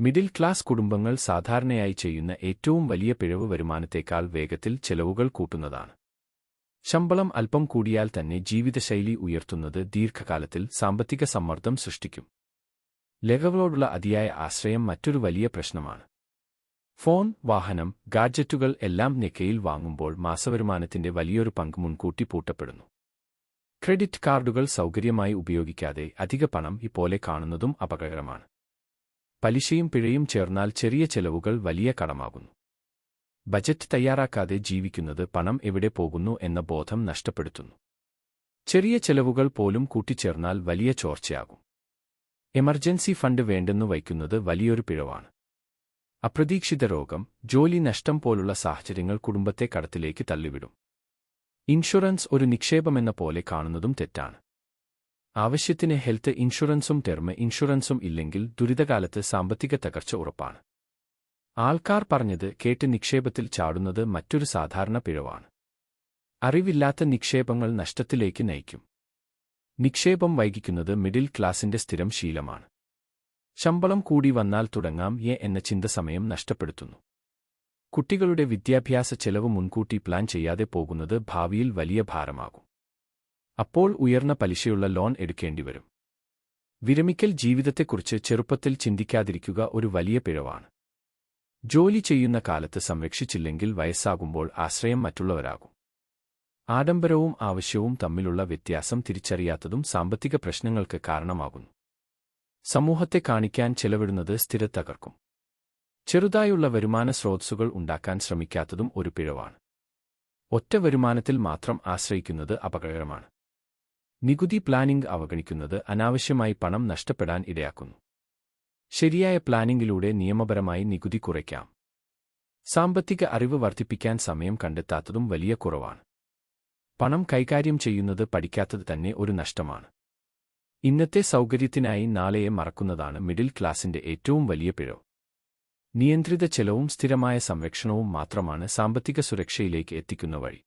Middle class കുടുംബങ്ങൾ സാധാരണയായി ചെയ്യുന്ന ഏറ്റവും വലിയ പിഴവ് വരുമാനത്തേക്കാൾ വേഗത്തിൽ ചെലവുകൾ കൂട്ടുന്നതാണ്. ശമ്പളം അല്പം കൂടിയാൽ തന്നെ ജീവിതശൈലി ഉയർത്തുന്നത് ദീർഘകാലത്തിൽ സാമ്പത്തിക സമ്മർദ്ദം സൃഷ്ടിക്കും. ലഘവളോടുള്ള അതിയായ ആശ്രയം മറ്റൊരു വലിയ പ്രശ്നമാണ്. ഫോൺ വാഹനം ഗാഡ്ജറ്റുകൾ എല്ലാം നെക്കയിൽ വാങ്ങുമ്പോൾ മാസവരുമാനത്തിന്റെ വലിയൊരു പങ്ക് മുൻകൂട്ടി പൂട്ടപ്പെടുന്നു. ക്രെഡിറ്റ് കാർഡുകൾ സൗകര്യമായി ഉപയോഗിക്കാതെ അധിക പണം ഇപ്പോലെ കാണുന്നതും അപകടകരമാണ്. പലിശയും പിഴയും ചേർന്നാൽ ചെറിയ ചെലവുകൾ വലിയ കടമാകുന്നു. ബജറ്റ് തയ്യാറാക്കാതെ ജീവിക്കുന്നത് പണം എവിടെ പോകുന്നു എന്ന ബോധം നഷ്ടപ്പെടുത്തുന്നു. ചെറിയ ചെലവുകൾ പോലും കൂട്ടിച്ചേർന്നാൽ വലിയ ചോർച്ചയാകും. എമർജൻസി ഫണ്ട് വേണ്ടെന്നു വയ്ക്കുന്നത് വലിയൊരു പിഴവാണ്. അപ്രതീക്ഷിത രോഗം ജോലി നഷ്ടം പോലുള്ള സാഹചര്യങ്ങൾ കുടുംബത്തെ കടത്തിലേക്ക് തള്ളിവിടും. ഇൻഷുറൻസ് ഒരു നിക്ഷേപമെന്ന പോലെ കാണുന്നതും തെറ്റാണ്. ആവശ്യത്തിന് ഹെൽത്ത് ഇൻഷുറൻസും ടെർമ് ഇൻഷുറൻസും ഇല്ലെങ്കിൽ ദുരിതകാലത്ത് സാമ്പത്തിക തകർച്ച ഉറപ്പാണ്. ആൾക്കാർ പറഞ്ഞത് കേട്ട് നിക്ഷേപത്തിൽ ചാടുന്നത് മറ്റൊരു സാധാരണ പിഴവാണ്. അറിവില്ലാത്ത നിക്ഷേപങ്ങൾ നഷ്ടത്തിലേക്ക് നയിക്കും. നിക്ഷേപം വൈകിക്കുന്നത് മിഡിൽ ക്ലാസിന്റെ സ്ഥിരം ശീലമാണ്. ശമ്പളം കൂടി വന്നാൽ തുടങ്ങാം എ എന്ന ചിന്ത സമയം നഷ്ടപ്പെടുത്തുന്നു. കുട്ടികളുടെ വിദ്യാഭ്യാസ ചെലവ് മുൻകൂട്ടി പ്ലാൻ ചെയ്യാതെ പോകുന്നത് ഭാവിയിൽ വലിയ ഭാരമാകും. അപ്പോൾ ഉയർന്ന പലിശയുള്ള ലോൺ എടുക്കേണ്ടിവരും. വിരമിക്കൽ ജീവിതത്തെക്കുറിച്ച് ചെറുപ്പത്തിൽ ചിന്തിക്കാതിരിക്കുക ഒരു വലിയ പിഴവാണ്. ജോലി ചെയ്യുന്ന കാലത്ത് സംരക്ഷിച്ചില്ലെങ്കിൽ വയസ്സാകുമ്പോൾ ആശ്രയം മറ്റുള്ളവരാകും. ആഡംബരവും ആവശ്യവും തമ്മിലുള്ള വ്യത്യാസം തിരിച്ചറിയാത്തതും സാമ്പത്തിക പ്രശ്നങ്ങൾക്ക് കാരണമാകുന്നു. സമൂഹത്തെ കാണിക്കാൻ ചെലവിടുന്നത് സ്ഥിര തകർക്കും ചെറുതായുള്ള വരുമാന സ്രോതസ്സുകൾ ഉണ്ടാക്കാൻ ശ്രമിക്കാത്തതും ഒരു പിഴവാണ്. ഒറ്റ വരുമാനത്തിൽ മാത്രം ആശ്രയിക്കുന്നത് അപകടകരമാണ്. നികുതി പ്ലാനിംഗ് അവഗണിക്കുന്നത് അനാവശ്യമായി പണം നഷ്ടപ്പെടാൻ ഇടയാക്കുന്നു. ശരിയായ പ്ലാനിംഗിലൂടെ നിയമപരമായി നികുതി കുറയ്ക്കാം. സാമ്പത്തിക അറിവ് വർദ്ധിപ്പിക്കാൻ സമയം കണ്ടെത്താത്തതും വലിയ കുറവാണ്. പണം കൈകാര്യം ചെയ്യുന്നത് പഠിക്കാത്തത് തന്നെ ഒരു നഷ്ടമാണ്. ഇന്നത്തെ സൗകര്യത്തിനായി നാളെയെ മറക്കുന്നതാണ് മിഡിൽ ക്ലാസിന്റെ ഏറ്റവും വലിയ പിഴവ്. നിയന്ത്രിത ചെലവും സ്ഥിരമായ സംരക്ഷണവും മാത്രമാണ് സാമ്പത്തിക സുരക്ഷയിലേക്ക് എത്തിക്കുന്ന വഴി.